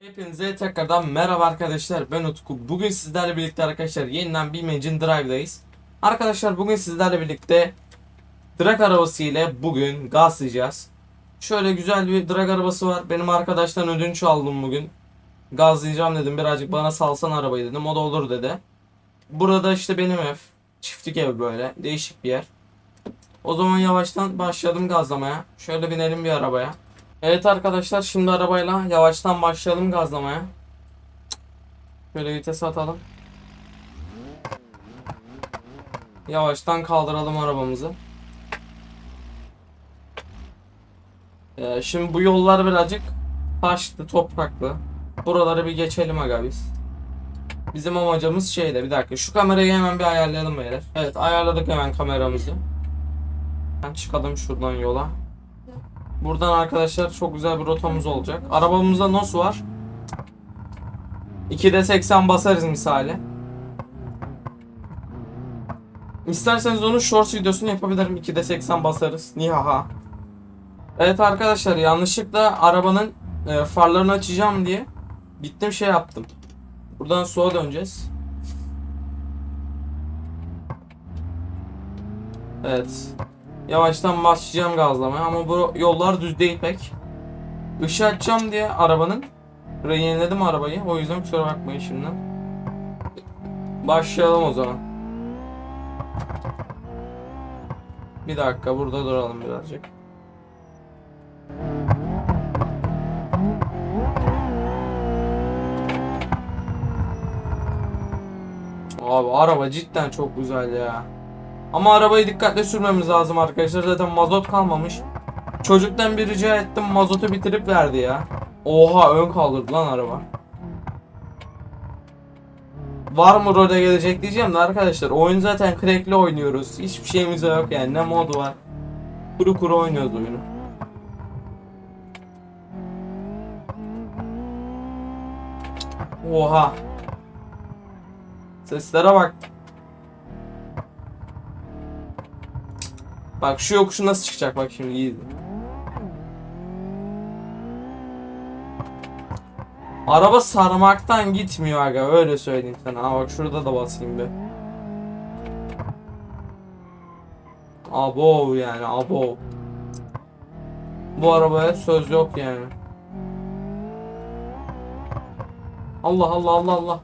Hepinize tekrardan merhaba arkadaşlar ben Utku. Bugün sizlerle birlikte arkadaşlar yeniden bir Imagine Drive'dayız. Arkadaşlar bugün sizlerle birlikte drag arabası ile bugün gazlayacağız. Şöyle güzel bir drag arabası var. Benim arkadaştan ödünç aldım bugün. Gazlayacağım dedim birazcık bana salsan arabayı dedim. O da olur dedi. Burada işte benim ev. Çiftlik ev böyle. Değişik bir yer. O zaman yavaştan başladım gazlamaya. Şöyle binelim bir arabaya. Evet arkadaşlar şimdi arabayla yavaştan başlayalım gazlamaya. Şöyle vites atalım. Yavaştan kaldıralım arabamızı. Ee, şimdi bu yollar birazcık taşlı, topraklı. Buraları bir geçelim aga biz. Bizim amacımız şeyde bir dakika şu kamerayı hemen bir ayarlayalım beyler. Evet ayarladık hemen kameramızı. Ben çıkalım şuradan yola. Buradan arkadaşlar çok güzel bir rotamız olacak. Arabamızda NOS var. 2'de 80 basarız misali. İsterseniz onun short videosunu yapabilirim. 2'de 80 basarız. Nihaha. Evet arkadaşlar yanlışlıkla arabanın e, farlarını açacağım diye gittim şey yaptım. Buradan sola döneceğiz. Evet. Yavaştan başlayacağım gazlamaya ama bu yollar düz değil pek. Işığı açacağım diye arabanın yeniledim arabayı. O yüzden kusura bakmayın şimdi. Başlayalım o zaman. Bir dakika burada duralım birazcık. Abi araba cidden çok güzel ya. Ama arabayı dikkatli sürmemiz lazım arkadaşlar. Zaten mazot kalmamış. Çocuktan bir rica ettim mazotu bitirip verdi ya. Oha ön kaldırdı lan araba. Var mı role gelecek diyeceğim de arkadaşlar oyun zaten crackli oynuyoruz. Hiçbir şeyimiz yok yani ne mod var. Kuru kuru oynuyoruz oyunu. Oha. Seslere bak. Bak şu yokuşu nasıl çıkacak bak şimdi iyi. Araba sarmaktan gitmiyor aga öyle söyleyeyim sana. Ha bak şurada da basayım bir. Abo yani abo. Bu arabaya söz yok yani. Allah Allah Allah Allah.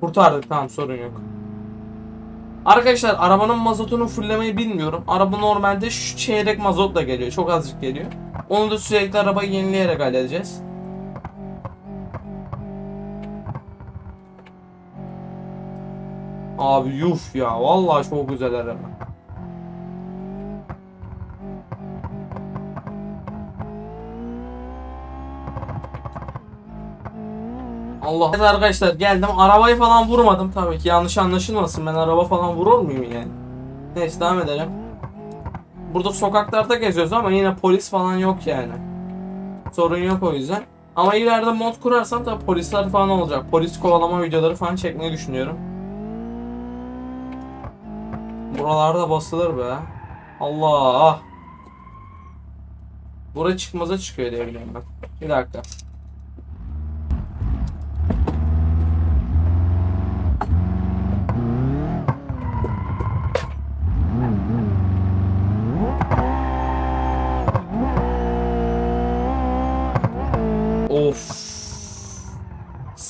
Kurtardık tamam sorun yok. Arkadaşlar arabanın mazotunu fulllemeyi bilmiyorum. Araba normalde şu çeyrek mazotla geliyor. Çok azıcık geliyor. Onu da sürekli arabayı yenileyerek halledeceğiz. Abi yuf ya. Vallahi çok güzel araba. Allah. Evet arkadaşlar geldim. Arabayı falan vurmadım tabii ki. Yanlış anlaşılmasın. Ben araba falan vurur muyum yani? Neyse devam edelim. Burada sokaklarda geziyoruz ama yine polis falan yok yani. Sorun yok o yüzden. Ama ileride mod kurarsam tabii polisler falan olacak. Polis kovalama videoları falan çekmeyi düşünüyorum. Buralarda basılır be. Allah. Buraya çıkmaza çıkıyor diye biliyorum ben. Bir dakika.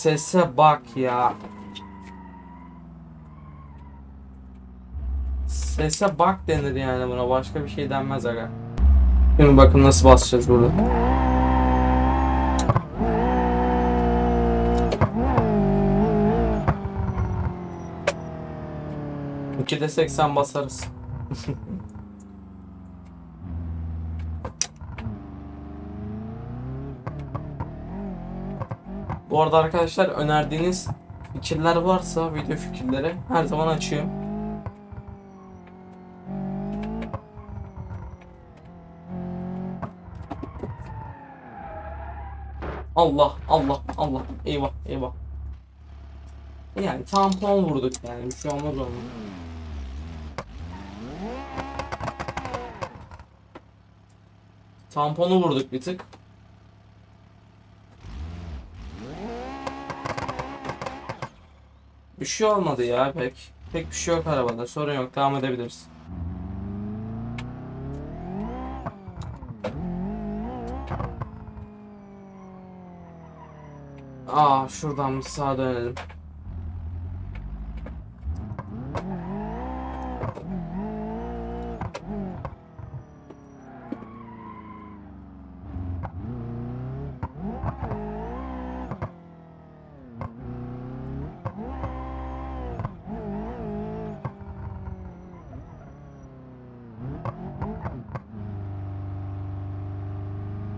Sese bak ya. Sese bak denir yani buna. Başka bir şey denmez aga. Şimdi bakın nasıl basacağız burada. İkide 80 basarız. Bu arada arkadaşlar önerdiğiniz fikirler varsa video fikirleri her zaman açıyorum. Allah Allah Allah eyvah eyvah. Yani tampon vurduk yani bir şey olmaz olmaz. Tamponu vurduk bir tık. Bir şey olmadı ya pek. Pek bir şey yok arabada. Sorun yok. Devam edebiliriz. Aa şuradan sağa dönelim.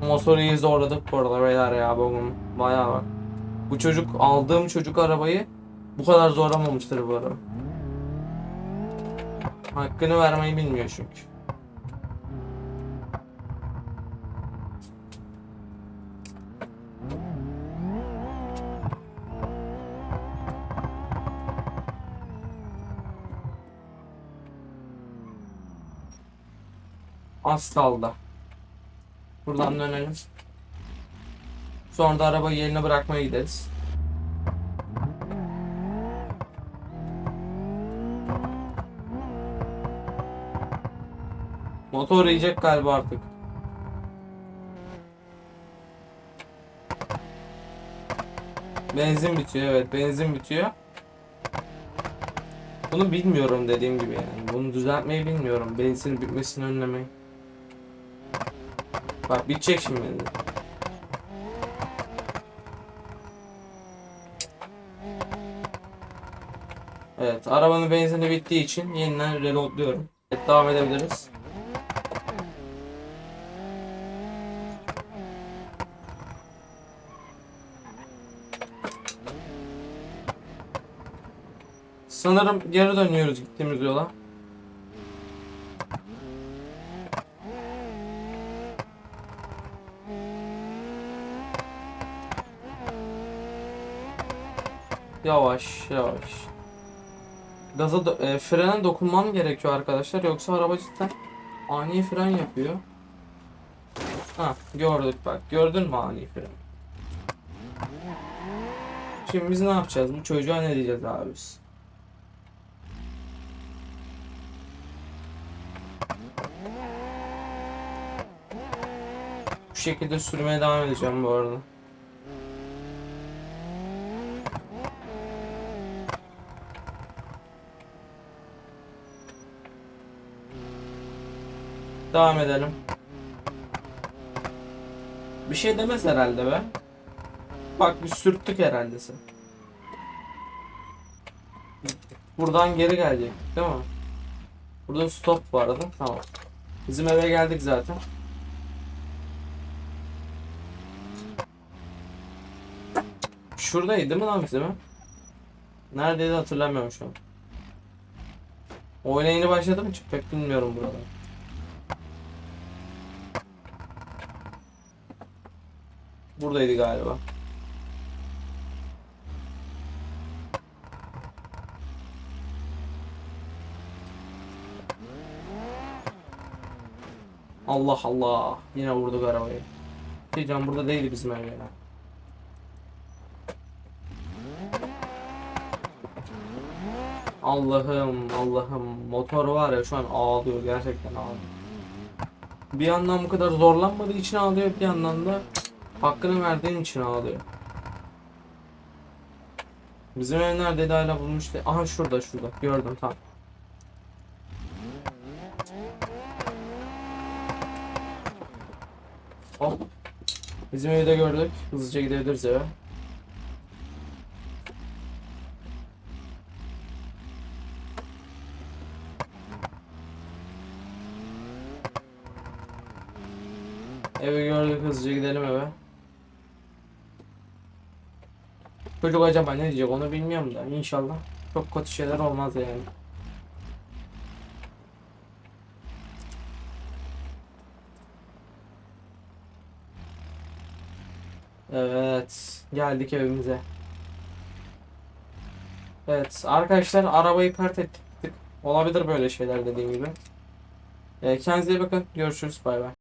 Motoru iyi zorladık bu arada beyler ya bugün. Bayağı bak. Bu çocuk aldığım çocuk arabayı bu kadar zorlamamıştır bu araba. Hakkını vermeyi bilmiyor çünkü. Az kaldı. Buradan dönelim. Sonra da arabayı yerine bırakmaya gideriz. Motor yiyecek galiba artık. Benzin bitiyor evet benzin bitiyor. Bunu bilmiyorum dediğim gibi yani. Bunu düzeltmeyi bilmiyorum. Benzin bitmesini önlemeyi. Bak bitecek şimdi benzin. Evet, arabanın benzini bittiği için yeniden reloadluyorum. Evet, devam edebiliriz. Sanırım geri dönüyoruz gittiğimiz yola. Yavaş, yavaş. Gaza do- e, frene dokunmam gerekiyor arkadaşlar yoksa araba cidden ani fren yapıyor. Ha gördük bak gördün mü ani fren? Şimdi biz ne yapacağız? Bu çocuğa ne diyeceğiz abi biz? Bu şekilde sürmeye devam edeceğim bu arada. Devam edelim. Bir şey demez herhalde be. Bak bir sürttük herhalde sen. Buradan geri gelecek değil mi? Burada stop vardı. Tamam. Bizim eve geldik zaten. Şuradaydı değil mi lan bizim? Neredeydi hatırlamıyorum şu an. Oyuna yeni başladım hiç pek bilmiyorum burada. Buradaydı galiba. Allah Allah. Yine vurduk arabayı. Şey can burada değildi bizim ev ya. Allah'ım Allah'ım motor var ya şu an ağlıyor gerçekten ağlıyor. Bir yandan bu kadar zorlanmadığı için ağlıyor bir yandan da hakkını verdiğin için ağlıyor. Bizim ev neredeydi hala bulmuştu. Aha şurada şurada gördüm tamam. Hop. Bizim evi de gördük. Hızlıca gidebiliriz eve. Evi gördük hızlıca gidelim eve. Çocuk acaba ne diyecek onu bilmiyorum da inşallah çok kötü şeyler olmaz yani. Evet geldik evimize. Evet arkadaşlar arabayı pert ettik. Olabilir böyle şeyler dediğim gibi. Ee, kendinize bakın. Görüşürüz. Bay bay.